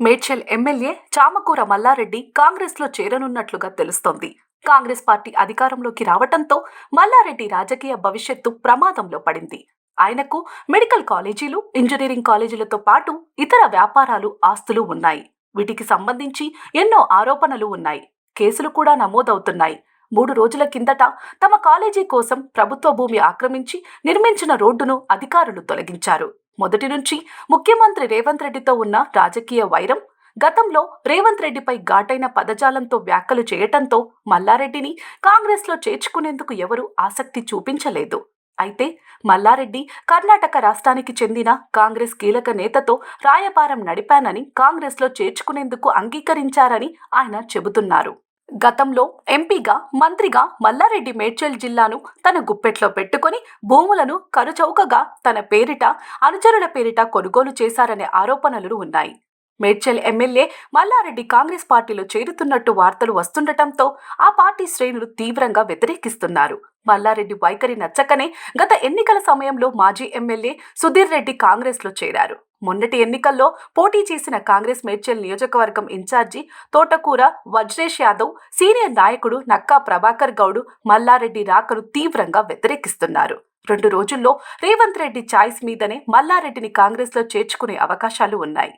Medchal MLA Chamakura Mallareddy కాంగ్రెస్లో చేరనున్నట్లుగా తెలుస్తోంది. Congress party అధికారంలోకి రావటంతో మల్లారెడ్డి రాజకీయ భవిష్యత్తు ప్రమాదంలో పడింది. ఆయనకు మెడికల్ కాలేజీలు ఇంజనీరింగ్ కాలేజీలతో పాటు ఇతర వ్యాపారాలు ఆస్తులు ఉన్నాయి. వీటికి సంబంధించి ఎన్నో ఆరోపణలు ఉన్నాయి. కేసులు కూడా నమోదవుతున్నాయి. మూడు రోజుల కిందట తమ కాలేజీ కోసం ప్రభుత్వ భూమి ఆక్రమించి నిర్మించిన రోడ్డును అధికారులు తొలగించారు. మొదటి నుంచి ముఖ్యమంత్రి రేవంత్ రెడ్డితో ఉన్న రాజకీయ వైరం గతంలో రేవంత్ రెడ్డిపై ఘాటైన పదజాలంతో వ్యాఖ్యలు చేయటంతో మల్లారెడ్డిని కాంగ్రెస్లో చేర్చుకునేందుకు ఎవరూ ఆసక్తి చూపించలేదు. అయితే మల్లారెడ్డి కర్ణాటక రాష్ట్రానికి చెందిన కాంగ్రెస్ కీలక నేతతో రాయబారం నడిపానని కాంగ్రెస్లో చేర్చుకునేందుకు అంగీకరించారని ఆయన చెబుతున్నారు. గతంలో ఎంపీగా మంత్రిగా మల్లారెడ్డి మేడ్చల్ జిల్లాను తన గుప్పెట్లో పెట్టుకొని భూములను కరుచౌకగా తన పేరిట అనుచరుల పేరిట కొనుగోలు చేశారనే ఆరోపణలు ఉన్నాయి. మేడ్చల్ ఎమ్మెల్యే మల్లారెడ్డి కాంగ్రెస్ పార్టీలో చేరుతున్నట్టు వార్తలు వస్తుండటంతో ఆ పార్టీ శ్రేణులు తీవ్రంగా వ్యతిరేకిస్తున్నారు. మల్లారెడ్డి వైఖరి నచ్చకనే గత ఎన్నికల సమయంలో మాజీ ఎమ్మెల్యే సుధీర్ రెడ్డి కాంగ్రెస్లో చేరారు. మొన్నటి ఎన్నికల్లో పోటీ చేసిన కాంగ్రెస్ మేడ్చల్ నియోజకవర్గం ఇన్ఛార్జి తోటకూర వజ్రేష్ యాదవ్ సీనియర్ నాయకుడు నక్కా ప్రభాకర్ గౌడ్ మల్లారెడ్డి రాకను తీవ్రంగా వ్యతిరేకిస్తున్నారు. రెండు రోజుల్లో రేవంత్ రెడ్డి ఛాయిస్ మీదనే మల్లారెడ్డిని కాంగ్రెస్లో చేర్చుకునే అవకాశాలు ఉన్నాయి.